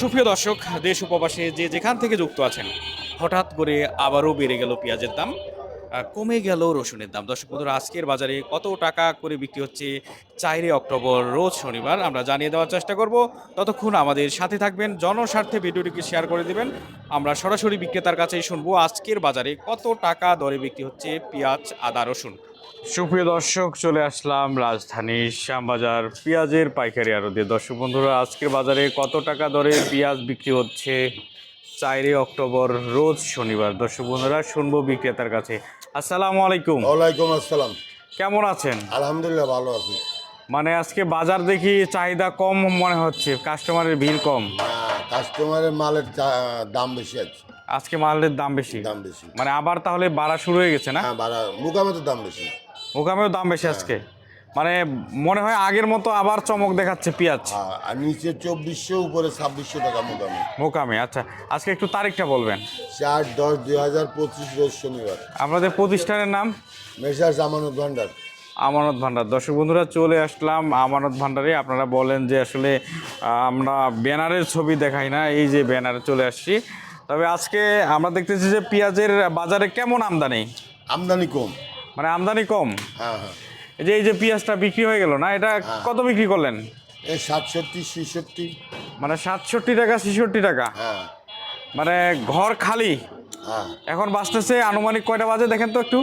সুপ্রিয় দর্শক, দেশ উপবাসে যে যেখান থেকে যুক্ত আছেন, হঠাৎ করে আবারও বেড়ে গেল পেঁয়াজের দাম কমে গেল রসুনের দাম। দর্শক বন্ধুরা, আজকের বাজারে কত টাকা করে বিক্রি হচ্ছে চারই অক্টোবর, রোজ শনিবার, আমরা জানিয়ে দেওয়ার চেষ্টা করব। ততক্ষণ আমাদের সাথে থাকবেন, জনস্বার্থে ভিডিওটিকে শেয়ার করে দিবেন। আমরা সরাসরি বিক্রেতার কাছেই শুনব আজকের বাজারে কত টাকা দরে বিক্রি হচ্ছে পেঁয়াজ, আদা, রসুন। সুপ্রিয় দর্শক চলে আসলাম রাজধানীর শ্যামবাজার পেঁয়াজের পাইকারি আড়তে। দর্শক বন্ধুরা আজকের বাজারে কত টাকা দরে পেঁয়াজ বিক্রি হচ্ছে? চারই অক্টোবর রোজ শনিবার। দর্শক বন্ধুরা শুনব বিক্রেতার কাছে। আসসালামু আলাইকুম। ওয়ালাইকুম আসসালাম। কেমন আছেন? আলহামদুলিল্লাহ ভালো আছি। মানে আজকে বাজার দেখি চাহিদা কম মনে হচ্ছে কাস্টমারের ভিড় কম। কাস্টমারের মালের দাম বেশি আছে। আজকে মালের দাম বেশি। দাম বেশি। মানে আবার তাহলে বাড়া শুরু হয়ে গেছে না? হ্যাঁ বাড়া মুকামে তো দাম বেশি। ওখানেও দাম বেশি আজকে। মানে মনে হয় আগের মতো আবার চমক দেখাচ্ছে পেঁয়াজ। হ্যাঁ, আর নিচে চব্বিশশো উপরে ছাব্বিশশো টাকা মুকামে। মোকামে আচ্ছা। আজকে একটু তারিখটা বলবেন। চার দশ দুই হাজার পঁচিশ রোজ শনিবার। আপনাদের প্রতিষ্ঠানের নাম? মেশার জামানত ভান্ডার। আমানত ভান্ডার। দর্শক বন্ধুরা চলে আসলাম আমানত ভান্ডারে। আপনারা বলেন যে আসলে আমরা ব্যানারের ছবি দেখাই না এই যে ব্যানারে চলে আসছি। তবে আজকে আমরা দেখতেছি যে পেঁয়াজের বাজারে কেমন আমদানি? আমদানি কম। মানে আমদানি কম? হ্যাঁ হ্যাঁ। এই যে এই যে পেঁয়াজটা বিক্রি হয়ে গেল না এটা কত বিক্রি করলেন? এই সাতষট্টি ছেষট্টি। মানে সাতষট্টি টাকা ছেষট্টি টাকা? হ্যাঁ। মানে ঘর খালি? হ্যাঁ। এখন বাজতেছে আনুমানিক কয়টা বাজে দেখেন তো একটু।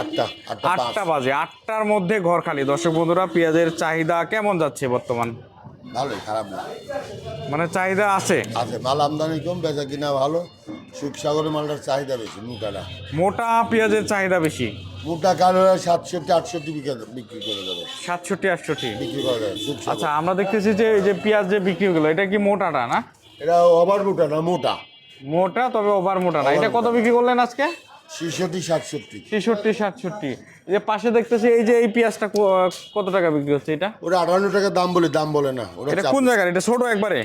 আটটা আটটা বাজে আটটার মধ্যে ঘর খালি। দর্শক বন্ধুরা পেঁয়াজের চাহিদা কেমন যাচ্ছে বর্তমান? ভালোই খারাপ না। মানে চাহিদা আছে? আছে মাল আমদানি কম বেচা কিনা ভালো। সুখসাগরের মালটার চাহিদা বেশি মুটাটা। মোটা পেঁয়াজের চাহিদা বেশি? মোটা কালো সাতষট্টি আটষট্টি বিক্রি বিক্রি করে দেবে। সাতষট্টি আটষট্টি? বিক্রি করে দেবে আচ্ছা আমরা দেখতেছি যে এই যে পেঁয়াজ যে বিক্রি হয়ে গেলো এটা কি মোটাটা না? এটা ওভার মোটা না মোটা। মোটা তবে ওভার মোটা না। এটা কত বিক্রি করলেন আজকে? ছেষট্টি সাতষট্টি। ছেষট্টি সাতষট্টি। এই যে পাশে দেখতেছি এই যে এই পেঁয়াজটা কত টাকা বিক্রি হচ্ছে এটা? আটান্ন টাকা দাম বলে দাম বলে না। ওটা এটা কোন জায়গার? এটা ছোট একবারে?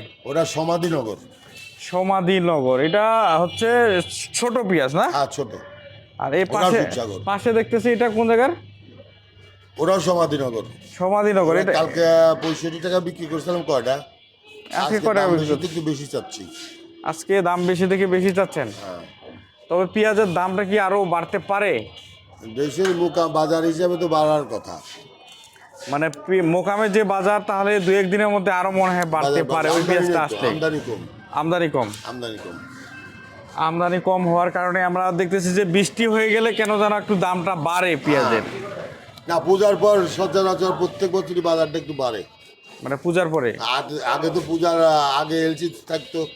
সমাধিনগর। সমাধিনগর। এটা হচ্ছে ছোট পেঁয়াজ না? হ্যাঁ ছোট। আর এই পাশে পাশে দেখতেছি এটা কোন জায়গার? ওরাও সমাধিনগর। সমাধিনগর এটা কালকে পঁয়ষট্টি টাকা বিক্রি করছিলাম কয়টা? আজকে কয়টা বিক্রি একটু বেশি চাচ্ছি। আজকে দাম বেশি দেখে বেশি চাচ্ছেন? হ্যাঁ। তবে পেঁয়াজের দামটা কি আরও বাড়তে পারে? দেশের মুকা বাজার হিসাবে তো বাড়ার কথা। মানে মোকামে যে বাজার তাহলে দু এক দিনের মধ্যে আরও মনে হয় বাড়তে পারে ওই পেঁয়াজটা আসতে। আমদানি কম। আমদানি কম। আমদানি কম। আমদানি কম হওয়ার কারণে আমরা দেখতেছি যে বৃষ্টি হয়ে গেলে কেন যেন একটু দামটা বাড়ে পেঁয়াজের। না পূজার পর সচরাচর প্রত্যেক বছরই বাজারটা একটু বাড়ে। মানে পূজার পরে? আগে- আগে তো পূজার আগে এলসি থাকতো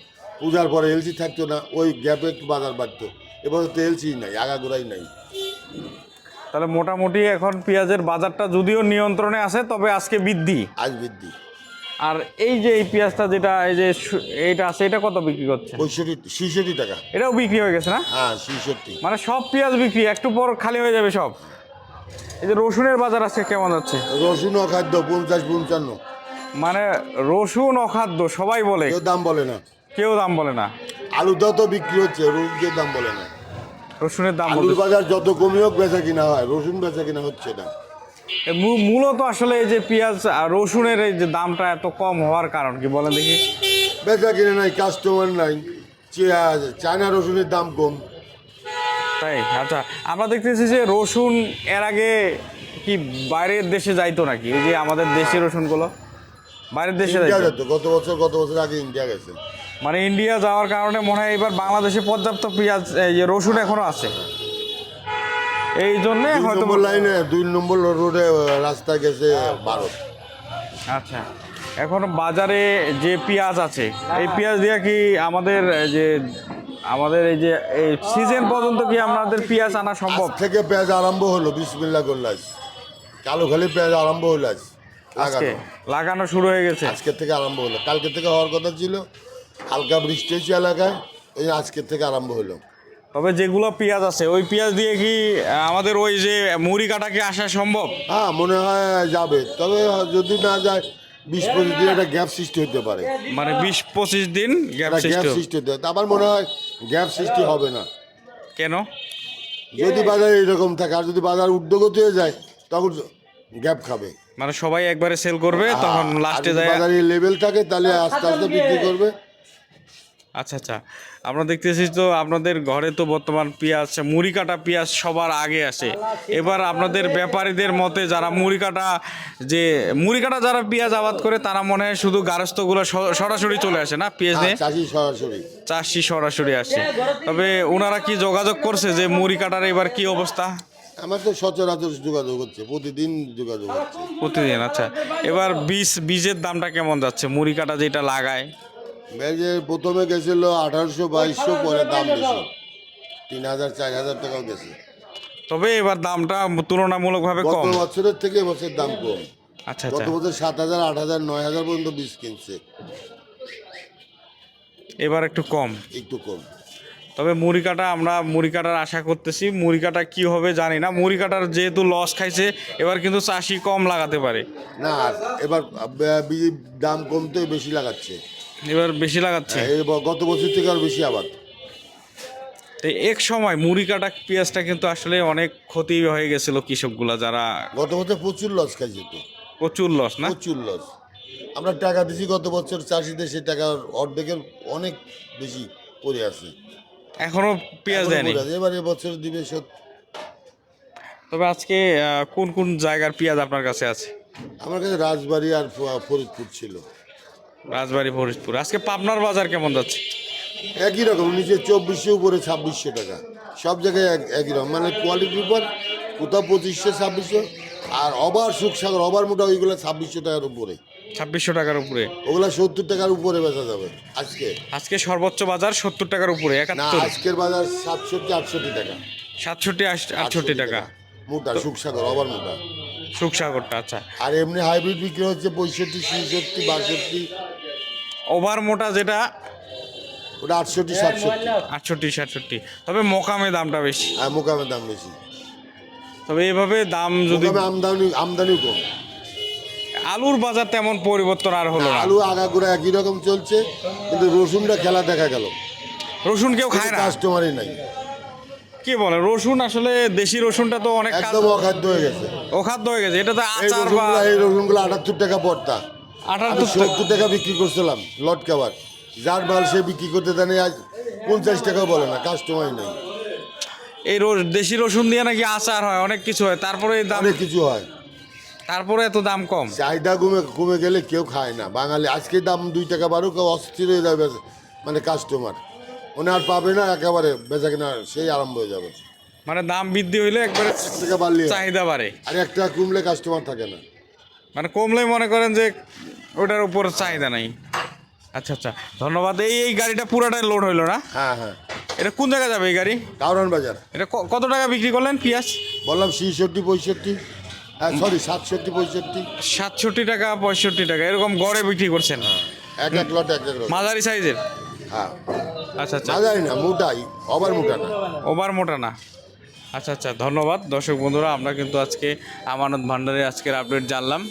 পূজার পরে এলসি থাকতো না ওই গ্যাপে একটু বাজার বাড়তো। এবার তো এলসি নাই আগাগোড়াই নাই। তাহলে মোটামুটি এখন পেঁয়াজের বাজারটা যদিও নিয়ন্ত্রণে আছে তবে আজকে বৃদ্ধি। আজ বৃদ্ধি। আর এই যে এই পেঁয়াজটা যেটা এই যে এইটা আছে এটা কত বিক্রি করছে? পঁয়ষট্টি ছিষট্টি টাকা। এটাও বিক্রি হয়ে গেছে না? হ্যাঁ ছিষট্টি। মানে সব পেঁয়াজ বিক্রি একটু পর খালি হয়ে যাবে সব। এই যে রসুনের বাজার আজকে কেমন যাচ্ছে? রসুন খাদ্য পঞ্চাশ পঞ্চান্ন। মানে রসুন অখাদ্য সবাই বলে। দাম বলে না। কেউ দাম বলে না। আলুটাও তো বিক্রি হচ্ছে রসুন কেউ দাম বলে না। রসুনের দাম আলুর বাজার যত কমই হোক বেচা কিনা হয় রসুন বেচা কিনা হচ্ছে না। মূলত আসলে এই যে পেঁয়াজ আর রসুনের এই যে দামটা এত কম হওয়ার কারণ কি বলেন দেখি। বেচা কিনা নাই কাস্টমার নাই চায়না রসুনের দাম কম। তাই? আচ্ছা আমরা দেখতেছি যে রসুন এর আগে কি বাইরের দেশে যাইতো নাকি? এই যে আমাদের দেশের রসুনগুলো বাইরের দেশে যাইতো গত বছর গত বছর আগে ইন্ডিয়া গেছে। মানে ইন্ডিয়া যাওয়ার কারণে মনে হয় এবার বাংলাদেশে পর্যাপ্ত পেঁয়াজ এই যে রসুন এখনও আছে। এই জন্যে হয়তো লাইনে দুই নম্বর রোডে রাস্তা গেছে ভারত। আচ্ছা। এখন বাজারে যে পেঁয়াজ আছে এই পেঁয়াজ দিয়ে কি আমাদের যে আমাদের এই যে এই সিজন পর্যন্ত কি আমাদের পেঁয়াজ আনা সম্ভব? থেকে পেঁয়াজ আরম্ভ হলো বিসমিল্লা করলাস কালো খালি পেঁয়াজ আরম্ভ হলো আজ আজকে লাগানো শুরু হয়ে গেছে। আজকের থেকে আরম্ভ হলো। কালকে থেকে হওয়ার কথা ছিল হালকা বৃষ্টি হয়েছে এলাকায় এই আজকের থেকে আরম্ভ হলো। তবে যেগুলো পেঁয়াজ আছে ওই পেঁয়াজ দিয়ে কি আমাদের ওই যে মুড়ি কাটা কি আসা সম্ভব? হ্যাঁ মনে হয় যাবে। তবে যদি না যায় বিশ পঁচিশ দিন একটা গ্যাপ সৃষ্টি হতে পারে। মানে বিশ পঁচিশ দিন গ্যাপ সৃষ্টি হতে পারে। আমার মনে হয় গ্যাপ সৃষ্টি হবে না। কেন? যদি বাজার এরকম থাকে আর যদি বাজার ঊর্ধ্বগতি হয়ে যায় তখন গ্যাপ খাবে। মানে সবাই একবারে সেল করবে তখন লাস্টে যায় বাজারে লেভেল থাকে তাহলে আস্তে আস্তে বিক্রি করবে। আচ্ছা আচ্ছা। আমরা দেখতেছি তো আপনাদের ঘরে তো বর্তমান পেঁয়াজ মুড়ি কাটা পেঁয়াজ সবার আগে আসে। এবার আপনাদের ব্যাপারীদের মতে যারা মুড়ি কাটা যে মুড়ি কাটা যারা পেঁয়াজ আবাদ করে তারা মনে হয় শুধু গারস্থগুলো সরাসরি চলে আসে না পেঁয়াজ নিয়ে? হ্যাঁ, সরাসরি। চাষি সরাসরি আসে। তবে ওনারা কি যোগাযোগ করছে যে মুড়ি কাটার এবার কি অবস্থা? আমার তো সচরাচর যোগাযোগ হচ্ছে প্রতিদিন যোগাযোগ হচ্ছে। প্রতিদিন আচ্ছা। এবার বীজ বীজের দামটা কেমন যাচ্ছে? মুড়ি কাটা যেটা লাগায়? ব্যাগে প্রথমে গেছিল আঠারোশো বাইশশো পরে দাম বেশি। তিন হাজার চার হাজার টাকাও গেছে তবে এবার দামটা তুলনামূলকভাবে গত কম বছরের থেকে এবছর দাম কম। আচ্ছা গত আচ্ছা। বছর সাত হাজার আট হাজার নয় হাজার পর্যন্ত বীজ কিনছে। এবার একটু কম। একটু কম। তবে মুড়ি কাটা আমরা মুড়ি কাটার আশা করতেছি মুড়ি কাটা কি হবে জানি না। মুড়ি কাটার যেহেতু লস খাইছে এবার কিন্তু চাষি কম লাগাতে পারে। না এবার বীজের দাম কমতে বেশি লাগাচ্ছে। এবার বেশি লাগাচ্ছে? এই গত বছর থেকে আর বেশি আবাদ। তো এক সময় মুড়ি কাটা পেঁয়াজটা কিন্তু আসলে অনেক ক্ষতি হয়ে গেছিল কৃষকগুলা যারা গত বছর প্রচুর লস খাইছে তো প্রচুর লস না? প্রচুর লস আমরা টাকা দিছি গত বছর চাষিদের সেই টাকা অর্ধেকের অনেক বেশি পড়ে আছে। এখনও পেঁয়াজ দেয়নি? এবার এবছর দিবে সত তবে আজকে কোন কোন জায়গার পেঁয়াজ আপনার কাছে আছে? আমার কাছে রাজবাড়ি আর ফরিদপুর ছিল। রাজবাড়ি ফরিদপুর। আজকে পাবনার বাজার কেমন যাচ্ছে? একই রকম নিচে চব্বিশশো উপরে ছাব্বিশশো টাকা। সব জায়গায় এক- একই রকম। মানে কোয়ালিটির উপর কোথাও পঁচিশশো ছাব্বিশশো আর অবার সুখসাগর অবার মোটা ওইগুলো ছাব্বিশশো টাকার উপরে। ছাব্বিশশো টাকার উপরে? ওগুলো সত্তর টাকার উপরে বেচা যাবে আজকে। আজকে সর্বোচ্চ বাজার সত্তর টাকার উপরে না আজকের বাজার সাতষট্টি আটষট্টি টাকা। সাতষট্টি আটষট্টি টাকা। মোটা সুখসাগর অবার মোটা। সুখসাগরটা আচ্ছা। আর এমনি হাইব্রিড বিক্রি হচ্ছে পঁয়ষট্টি ছেষট্টি বাষট্টি ওভার মোটা যেটা ওটা আটষট্টি সাতষট্টি। আটষট্টি সাতষট্টি। তবে মোকামে দামটা বেশি। আর মোকামের দাম বেশি। তবে এভাবে দাম যদি মোকামে আমদানি আমদানিও কম। আলুর বাজার তেমন পরিবর্তন আর হলো না। আলু আগাগোড়া একই রকম চলছে কিন্তু রসুনটা খেলা দেখা গেল। রসুন কেউ খায় না? কাস্টমারই নাই। কি বলে? রসুন আসলে দেশি রসুনটা তো অনেক একদম অখাদ্য হয়ে গেছে। অখাদ্য হয়ে গেছে। এটা তো আচার বা এই রসুনগুলো আটাত্তর টাকা পড়তা। সত্তর টাকা বিক্রি করছিলাম লট কাবার যার মাল সে বিক্রি করতে জানে আজ পঞ্চাশ টাকা বলে না কাস্টমারই নেই। এই দেশি রসুন দিয়ে নাকি আচার হয় অনেক কিছু হয়। তারপরে এই দাম অনেক কিছু হয়। তারপরে এত দাম কম। চাহিদা কমে কমে গেলে কেউ খায় না। বাঙালি আজকে দাম দুই টাকা বারো কেউ অস্থির হয়ে যাবে মানে কাস্টমার মনে আর পাবে না একেবারে বেচা কিনা সেই আরম্ভ হয়ে যাবে। মানে দাম বৃদ্ধি হইলে একবারে এক টাকা বাড়লে চাহিদা বাড়ে। আর এক টাকা কমলে কাস্টমার থাকে না। মানে কমলেই মনে করেন যে ওটার উপর চাহিদা নাই। আচ্ছা আচ্ছা। ধন্যবাদ। এই এই গাড়িটা পুরাটাই লোড হইল না? হ্যাঁ হ্যাঁ। এটা কোন জায়গায় যাবে এই গাড়ি? কাউরান বাজার। এটা কত টাকা বিক্রি করলেন পেঁয়াজ? বললাম ছিষট্টি পঁয়ষট্টি। হ্যাঁ সরি সাতষট্টি পঁয়ষট্টি। সাতষট্টি টাকা পঁয়ষট্টি টাকা। এরকম গড়ে বিক্রি করছেন। এক এক লট এক এক লট মাঝারি সাইজের? হ্যাঁ। আচ্ছা আচ্ছা। জানি না মোটাই। ওভার মোটা না। ওভার মোটা না। আচ্ছা আচ্ছা ধন্যবাদ। দর্শক বন্ধুরা আমরা কিন্তু আজকে আমানত ভান্ডারে আজকের আপডেট জানলাম।